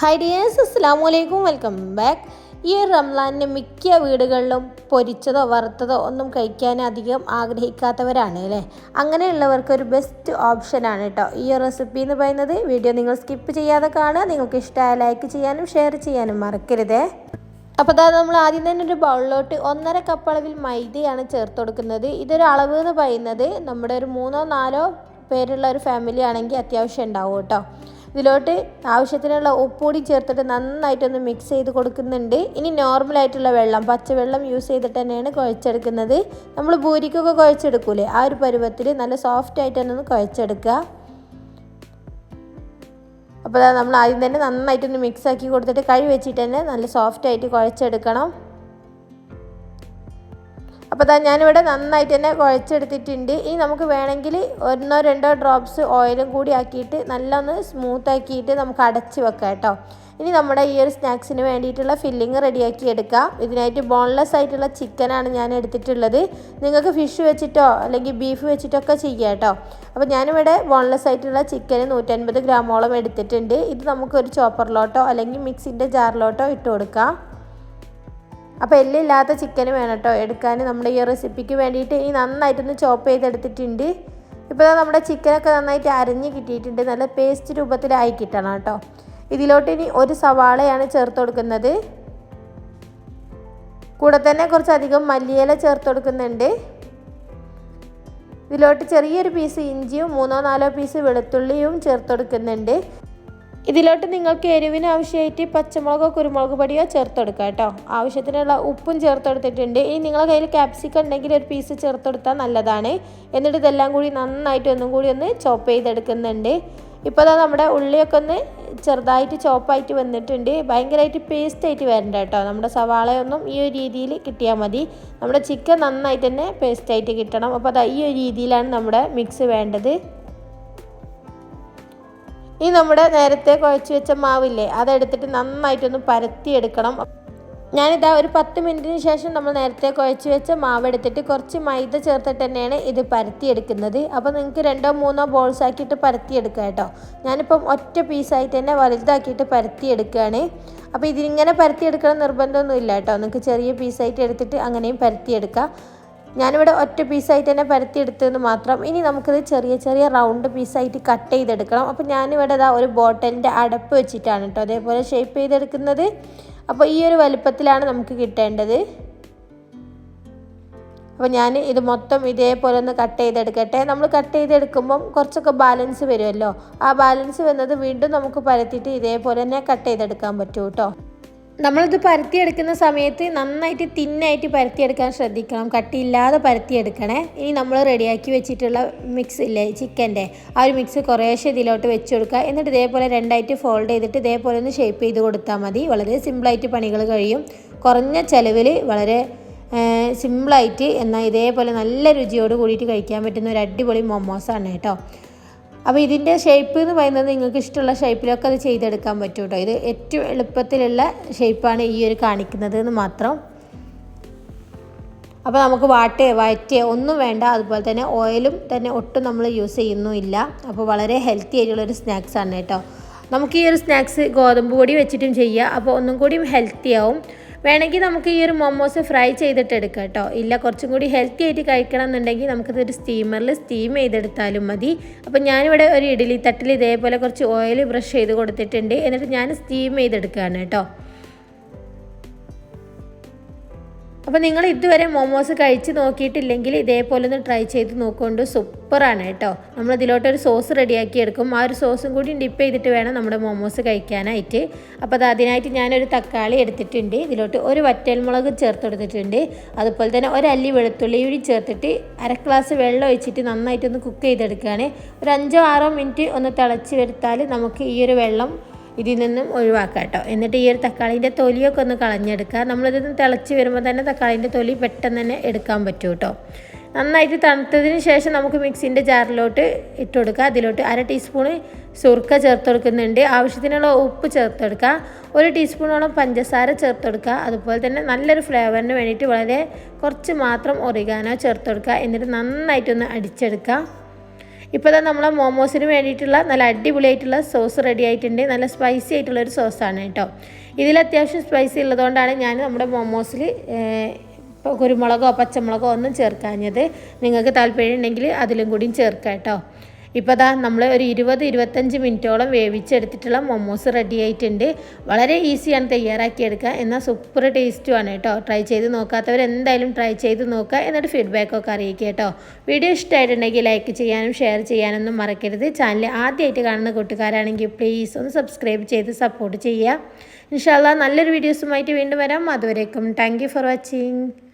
Hi dears അസ്സാം വലൈക്കും welcome back ഈ റംലാനിന് മിക്ക വീടുകളിലും പൊരിച്ചതോ വറുത്തതോ ഒന്നും കഴിക്കാൻ അധികം ആഗ്രഹിക്കാത്തവരാണ് അല്ലേ? അങ്ങനെയുള്ളവർക്ക് ഒരു ബെസ്റ്റ് ഓപ്ഷനാണ് കേട്ടോ. ഈ റെസിപ്പി എന്ന് പറയുന്നത് വീഡിയോ നിങ്ങൾ സ്കിപ്പ് ചെയ്യാതെ കാണുക. നിങ്ങൾക്ക് ഇഷ്ടമായ ലൈക്ക് ചെയ്യാനും ഷെയർ ചെയ്യാനും മറക്കരുതേ. അപ്പോൾ അതായത് നമ്മൾ ആദ്യം തന്നെ ഒരു ബൗളിലോട്ട് ഒന്നര കപ്പ് അളവിൽ മൈദയാണ് ചേർത്ത് കൊടുക്കുന്നത്. ഇതൊരു അളവ് എന്ന് പറയുന്നത് നമ്മുടെ ഒരു മൂന്നോ നാലോ പേരുള്ള ഒരു ഫാമിലി ആണെങ്കിൽ അത്യാവശ്യം ഉണ്ടാവും കേട്ടോ. ഇതിലോട്ട് ആവശ്യത്തിനുള്ള ഉപ്പുകൂടി ചേർത്തിട്ട് നന്നായിട്ടൊന്ന് മിക്സ് ചെയ്ത് കൊടുക്കുന്നുണ്ട്. ഇനി നോർമലായിട്ടുള്ള വെള്ളം പച്ചവെള്ളം യൂസ് ചെയ്തിട്ട് തന്നെയാണ് കുഴച്ചെടുക്കുന്നത്. നമ്മൾ ഭൂരിക്കൊക്കെ കുഴച്ചെടുക്കൂലേ? ആ ഒരു പരുവത്തിൽ നല്ല സോഫ്റ്റ് ആയിട്ട് തന്നെ ഒന്ന് കുഴച്ചെടുക്കുക. അപ്പോൾ നമ്മൾ ആദ്യം തന്നെ നന്നായിട്ടൊന്ന് മിക്സ് ആക്കി കൊടുത്തിട്ട് കഴി വെച്ചിട്ട് തന്നെ നല്ല സോഫ്റ്റ് ആയിട്ട് കുഴച്ചെടുക്കണം. അപ്പോൾ അതാ ഞാനിവിടെ നന്നായിട്ട് തന്നെ കുഴച്ചെടുത്തിട്ടുണ്ട്. ഇനി നമുക്ക് വേണമെങ്കിൽ ഒന്നോ രണ്ടോ ഡ്രോപ്സ് ഓയിലും കൂടി ആക്കിയിട്ട് നല്ല ഒന്ന് സ്മൂത്ത് ആക്കിയിട്ട് നമുക്ക് അടച്ച് വെക്കാം കേട്ടോ. ഇനി നമ്മുടെ ഈ ഒരു സ്നാക്സിന് വേണ്ടിയിട്ടുള്ള ഫില്ലിങ് റെഡിയാക്കി എടുക്കാം. ഇതിനായിട്ട് ബോൺലെസ് ആയിട്ടുള്ള ചിക്കനാണ് ഞാൻ എടുത്തിട്ടുള്ളത്. നിങ്ങൾക്ക് ഫിഷ് വെച്ചിട്ടോ അല്ലെങ്കിൽ ബീഫ് വെച്ചിട്ടോ ഒക്കെ ചെയ്യാം കേട്ടോ. അപ്പോൾ ഞാനിവിടെ ബോൺലെസ് ആയിട്ടുള്ള ചിക്കന് നൂറ്റൻപത് ഗ്രാമോളം എടുത്തിട്ടുണ്ട്. ഇത് നമുക്കൊരു ചോപ്പറിലോട്ടോ അല്ലെങ്കിൽ മിക്സിന്റെ ജാറിലോട്ടോ ഇട്ട് കൊടുക്കാം. അപ്പോൾ എല്ലില്ലാത്ത ചിക്കൻ വേണം കേട്ടോ എടുക്കാൻ നമ്മുടെ ഈ റെസിപ്പിക്ക് വേണ്ടിയിട്ട് ഇനി നന്നായിട്ടൊന്ന് ചോപ്പ് ചെയ്തെടുത്തിട്ടുണ്ട്. ഇപ്പോൾ നമ്മുടെ ചിക്കനൊക്കെ നന്നായിട്ട് അരഞ്ഞ് കിട്ടിയിട്ടുണ്ട്. നല്ല പേസ്റ്റ് രൂപത്തിലായി കിട്ടണം കേട്ടോ. ഇതിലോട്ട് ഇനി ഒരു സവാളയാണ് ചേർത്ത് കൊടുക്കുന്നത്. കൂടെ തന്നെ കുറച്ചധികം മല്ലിയില ചേർത്ത് കൊടുക്കുന്നുണ്ട്. ഇതിലോട്ട് ചെറിയൊരു പീസ് ഇഞ്ചിയും മൂന്നോ നാലോ പീസ് വെളുത്തുള്ളിയും ചേർത്ത് കൊടുക്കുന്നുണ്ട്. ഇതിലോട്ട് നിങ്ങൾക്ക് എരിവിന് ആവശ്യമായിട്ട് പച്ചമുളകോ കുരുമുളക് പൊടിയോ ചേർത്തെടുക്കുക കേട്ടോ. ആവശ്യത്തിനുള്ള ഉപ്പും ചേർത്തെടുത്തിട്ടുണ്ട്. ഇനി നിങ്ങളുടെ കയ്യിൽ ക്യാപ്സിക്കം ഉണ്ടെങ്കിൽ ഒരു പീസ് ചേർത്തെടുത്താൽ നല്ലതാണ്. എന്നിട്ട് ഇതെല്ലാം കൂടി നന്നായിട്ട് ഒന്നും കൂടി ഒന്ന് ചോപ്പ് ചെയ്തെടുക്കുന്നുണ്ട്. ഇപ്പോൾ അതാ നമ്മുടെ ഉള്ളിയൊക്കെ ഒന്ന് ചെറുതായിട്ട് ചോപ്പായിട്ട് വന്നിട്ടുണ്ട്. ഭയങ്കരമായിട്ട് പേസ്റ്റ് ആയിട്ട് വരണ്ട കേട്ടോ. നമ്മുടെ സവാളയൊന്നും ഈ ഒരു രീതിയിൽ കിട്ടിയാൽ മതി. നമ്മുടെ ചിക്കൻ നന്നായിട്ട് തന്നെ പേസ്റ്റ് ആയിട്ട് കിട്ടണം. അപ്പോൾ അതാ ഈ ഒരു രീതിയിലാണ് നമ്മുടെ മിക്സ് വേണ്ടത്. ഇനി നമ്മുടെ നേരത്തെ കുഴച്ച് വെച്ച മാവില്ലേ അതെടുത്തിട്ട് നന്നായിട്ടൊന്ന് പരത്തിയെടുക്കണം. ഞാനിതാ ഒരു പത്ത് മിനിറ്റിന് ശേഷം നമ്മൾ നേരത്തെ കുഴച്ച് വെച്ച മാവ് എടുത്തിട്ട് കുറച്ച് മൈദ ചേർത്തിട്ട് തന്നെയാണ് ഇത് പരത്തിയെടുക്കുന്നത്. അപ്പോൾ നിങ്ങൾക്ക് രണ്ടോ മൂന്നോ ബോൾസ് ആക്കിയിട്ട് പരത്തിയെടുക്കുക കേട്ടോ. ഞാനിപ്പം ഒറ്റ പീസായിട്ട് തന്നെ വലുതാക്കിയിട്ട് പരത്തിയെടുക്കുകയാണ്. അപ്പോൾ ഇതിങ്ങനെ പരത്തിയെടുക്കണം നിർബന്ധമൊന്നുമില്ല കേട്ടോ. നിങ്ങൾക്ക് ചെറിയ പീസായിട്ട് എടുത്തിട്ട് അങ്ങനെയും പരത്തിയെടുക്കാം. ഞാനിവിടെ ഒറ്റ പീസായിട്ട് തന്നെ പരത്തിയെടുത്തതെന്ന് മാത്രം. ഇനി നമുക്കിത് ചെറിയ ചെറിയ റൗണ്ട് പീസായിട്ട് കട്ട് ചെയ്തെടുക്കണം. അപ്പോൾ ഞാനിവിടെ ഇതാ ഒരു ബോട്ടലിന്റെ അടപ്പ് വെച്ചിട്ടാണ് കേട്ടോ അതേപോലെ ഷേപ്പ് ചെയ്തെടുക്കുന്നത്. അപ്പോൾ ഈ ഒരു വലുപ്പത്തിലാണ് നമുക്ക് കിട്ടേണ്ടത്. അപ്പോൾ ഞാൻ ഇത് മൊത്തം ഇതേപോലെ ഒന്ന് കട്ട് ചെയ്തെടുക്കട്ടെ. നമ്മൾ കട്ട് ചെയ്തെടുക്കുമ്പം കുറച്ചൊക്കെ ബാലൻസ് വരുമല്ലോ. ആ ബാലൻസ് വന്നത് വീണ്ടും നമുക്ക് പരത്തിയിട്ട് ഇതേപോലെ തന്നെ കട്ട് ചെയ്തെടുക്കാൻ പറ്റൂ കേട്ടോ നമ്മളിത് പരത്തിയെടുക്കുന്ന സമയത്ത് നന്നായിട്ട് തിന്നായിട്ട് പരത്തിയെടുക്കാൻ ശ്രദ്ധിക്കണം. കട്ടിയില്ലാതെ പരത്തിയെടുക്കണേ. ഇനി നമ്മൾ റെഡിയാക്കി വെച്ചിട്ടുള്ള മിക്സ് ഇല്ലേ ചിക്കന്റെ? ആ ഒരു മിക്സ് കുറേശ്ശെ ഇതിലോട്ട് വെച്ച് കൊടുക്കുക. എന്നിട്ട് ഇതേപോലെ രണ്ടായിട്ട് ഫോൾഡ് ചെയ്തിട്ട് ഇതേപോലെ ഒന്ന് ഷേപ്പ് ചെയ്ത് കൊടുത്താൽ മതി. വളരെ സിമ്പിളായിട്ട് പണികൾ കഴിയും. കുറഞ്ഞ ചിലവിൽ വളരെ സിമ്പിളായിട്ട് എന്നാൽ ഇതേപോലെ നല്ല രുചിയോട് കൂടിയിട്ട് കഴിക്കാൻ പറ്റുന്ന ഒരു അടിപൊളി മൊമോസാണ് കേട്ടോ. അപ്പോൾ ഇതിന്റെ ഷേപ്പ് എന്ന് പറയുന്നത് നിങ്ങൾക്ക് ഇഷ്ടമുള്ള ഷേപ്പിലൊക്കെ അത് ചെയ്തെടുക്കാൻ പറ്റും കേട്ടോ ഇത് ഏറ്റവും എളുപ്പത്തിലുള്ള ഷേപ്പാണ് ഈ ഒരു കാണിക്കുന്നത് എന്ന് മാത്രം. അപ്പോൾ നമുക്ക് വാട്ട് വയറ്റയോ ഒന്നും വേണ്ട. അതുപോലെ തന്നെ ഓയിലും തന്നെ ഒട്ടും നമ്മൾ യൂസ് ചെയ്യുന്നുമില്ല. അപ്പോൾ വളരെ ഹെൽത്തി ആയിട്ടുള്ളൊരു സ്നാക്സ് ആണ് കേട്ടോ നമുക്ക് ഈ ഒരു സ്നാക്സ് ഗോതമ്പ് പൊടി വെച്ചിട്ടും ചെയ്യാം. അപ്പോൾ ഒന്നും കൂടിയും ഹെൽത്തി ആവും. വേണമെങ്കിൽ നമുക്ക് ഈ ഒരു മൊമോസ് ഫ്രൈ ചെയ്തിട്ട് എടുക്കാം കേട്ടോ. ഇല്ല കുറച്ചും കൂടി ഹെൽത്തി ആയിട്ട് കഴിക്കണം എന്നുണ്ടെങ്കിൽ നമുക്കിതൊരു സ്റ്റീമറിൽ സ്റ്റീം ചെയ്തെടുത്താലും മതി. അപ്പോൾ ഞാനിവിടെ ഒരു ഇഡ്ഡലി തട്ടിൽ ഇതേപോലെ കുറച്ച് ഓയിൽ ബ്രഷ് ചെയ്ത് കൊടുത്തിട്ടുണ്ട്. എന്നിട്ട് ഞാൻ സ്റ്റീം ചെയ്തെടുക്കുകയാണ് കേട്ടോ. അപ്പോൾ നിങ്ങൾ ഇതുവരെ മോമോസ് കഴിച്ച് നോക്കിയിട്ടില്ലെങ്കിൽ ഇതേപോലെ ഒന്ന് ട്രൈ ചെയ്ത് നോക്കുകൊണ്ട് സൂപ്പറാണ് കേട്ടോ. നമ്മൾ ഇതിലോട്ടൊരു സോസ് റെഡിയാക്കി എടുക്കും. ആ ഒരു സോസും കൂടി ഡിപ്പ് ചെയ്തിട്ട് വേണം നമ്മുടെ മോമോസ് കഴിക്കാനായിട്ട്. അപ്പോൾ അത് അതിനായിട്ട് ഞാനൊരു തക്കാളി എടുത്തിട്ടുണ്ട്. ഇതിലോട്ട് ഒരു വറ്റൽമുളക് ചേർത്ത് കൊടുത്തിട്ടുണ്ട്. അതുപോലെ തന്നെ ഒരല്ലി വെളുത്തുള്ളി കൂടി ചേർത്തിട്ട് അര ഗ്ലാസ് വെള്ളം ഒഴിച്ചിട്ട് നന്നായിട്ടൊന്ന് കുക്ക് ചെയ്തെടുക്കുകയാണ്. ഒരു അഞ്ചോ ആറോ മിനിറ്റ് ഒന്ന് തിളച്ച് വരുത്താൽ നമുക്ക് ഈ ഒരു വെള്ളം ഇതിൽ നിന്നും ഒഴിവാക്കാം കേട്ടോ എന്നിട്ട് ഈ ഒരു തക്കാളിന്റെ തൊലിയൊക്കെ ഒന്ന് കളഞ്ഞെടുക്കുക. നമ്മളിത് തിളച്ച് വരുമ്പോൾ തന്നെ തക്കാളിന്റെ തൊലി പെട്ടെന്ന് തന്നെ എടുക്കാൻ പറ്റും കേട്ടോ നന്നായിട്ട് തണുത്തതിന് ശേഷം നമുക്ക് മിക്സിന്റെ ജാറിലോട്ട് ഇട്ട് കൊടുക്കുക. അതിലോട്ട് അര ടീസ്പൂണ് സുർക്ക ചേർത്ത് കൊടുക്കുന്നുണ്ട്. ആവശ്യത്തിനുള്ള ഉപ്പ് ചേർത്ത് കൊടുക്കുക. ഒരു ടീസ്പൂണോളം പഞ്ചസാര ചേർത്ത് കൊടുക്കുക. അതുപോലെ തന്നെ നല്ലൊരു ഫ്ലേവറിന് വേണ്ടിയിട്ട് വളരെ കുറച്ച് മാത്രം ഒറിഗാനോ ചേർത്ത് കൊടുക്കുക. എന്നിട്ട് നന്നായിട്ടൊന്ന് അടിച്ചെടുക്കുക. ഇപ്പോൾ തന്നെ നമ്മളെ മോമോസിന് വേണ്ടിയിട്ടുള്ള നല്ല അടിപൊളിയായിട്ടുള്ള സോസ് റെഡി ആയിട്ടുണ്ട്. നല്ല സ്പൈസി ആയിട്ടുള്ള ഒരു സോസാണ് കേട്ടോ. ഇതിൽ അത്യാവശ്യം സ്പൈസി ഉള്ളതുകൊണ്ടാണ് ഞാൻ നമ്മുടെ മോമോസിൽ ഇപ്പോൾ കുരുമുളകോ പച്ചമുളകോ ഒന്നും ചേർക്കാഞ്ഞത്. നിങ്ങൾക്ക് താല്പര്യം ഉണ്ടെങ്കിൽ അതിലും കൂടിയും ചേർക്കാം കേട്ടോ. ഇപ്പോൾ ദാ നമ്മൾ ഒരു ഇരുപത് ഇരുപത്തഞ്ച് മിനിറ്റോളം വേവിച്ചെടുത്തിട്ടുള്ള മൊമോസ് റെഡി ആയിട്ടുണ്ട്. വളരെ ഈസിയാണ് തയ്യാറാക്കിയെടുക്കുക എന്നാൽ സൂപ്പർ ടേസ്റ്റുമാണ് കേട്ടോ. ട്രൈ ചെയ്ത് നോക്കാത്തവർ എന്തായാലും ട്രൈ ചെയ്ത് നോക്കുക എന്നിട്ട് ഫീഡ്ബാക്കൊക്കെ അറിയിക്കുക കേട്ടോ. വീഡിയോ ഇഷ്ടമായിട്ടുണ്ടെങ്കിൽ ലൈക്ക് ചെയ്യാനും ഷെയർ ചെയ്യാനൊന്നും മറക്കരുത്. ചാനൽ ആദ്യമായിട്ട് കാണുന്ന കൂട്ടുകാരാണെങ്കിൽ പ്ലീസ് ഒന്ന് സബ്സ്ക്രൈബ് ചെയ്ത് സപ്പോർട്ട് ചെയ്യുക. ഇൻഷാല്ല നല്ലൊരു വീഡിയോസുമായിട്ട് വീണ്ടും വരാം. അതുവരേക്കും താങ്ക് ഫോർ വാച്ചിങ്